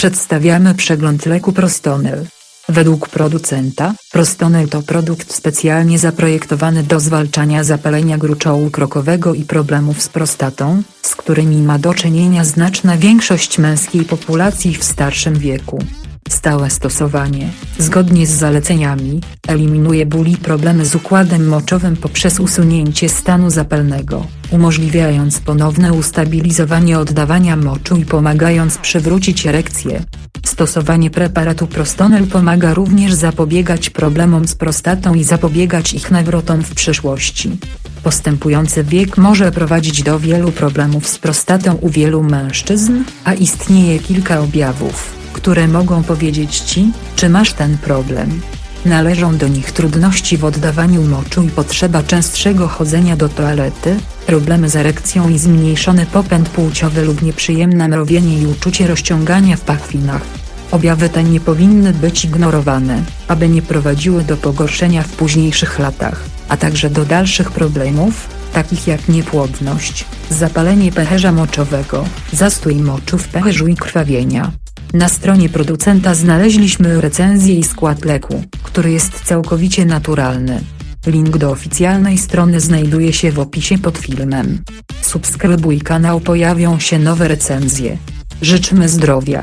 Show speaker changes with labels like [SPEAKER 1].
[SPEAKER 1] Przedstawiamy przegląd leku Prostonel. Według producenta, Prostonel to produkt specjalnie zaprojektowany do zwalczania zapalenia gruczołu krokowego i problemów z prostatą, z którymi ma do czynienia znaczna większość męskiej populacji w starszym wieku. Stałe stosowanie, zgodnie z zaleceniami, eliminuje ból i problemy z układem moczowym poprzez usunięcie stanu zapalnego, umożliwiając ponowne ustabilizowanie oddawania moczu i pomagając przywrócić erekcję. Stosowanie preparatu Prostonel pomaga również zapobiegać problemom z prostatą i zapobiegać ich nawrotom w przyszłości. Postępujący wiek może prowadzić do wielu problemów z prostatą u wielu mężczyzn, a istnieje kilka objawów, które mogą powiedzieć Ci, czy masz ten problem. Należą do nich trudności w oddawaniu moczu i potrzeba częstszego chodzenia do toalety, problemy z erekcją i zmniejszony popęd płciowy lub nieprzyjemne mrowienie i uczucie rozciągania w pachwinach. Objawy te nie powinny być ignorowane, aby nie prowadziły do pogorszenia w późniejszych latach, a także do dalszych problemów, takich jak niepłodność, zapalenie pęcherza moczowego, zastój moczu w pęcherzu i krwawienia. Na stronie producenta znaleźliśmy recenzję i skład leku, który jest całkowicie naturalny. Link do oficjalnej strony znajduje się w opisie pod filmem. Subskrybuj kanał pojawią się nowe recenzje. Życzymy zdrowia.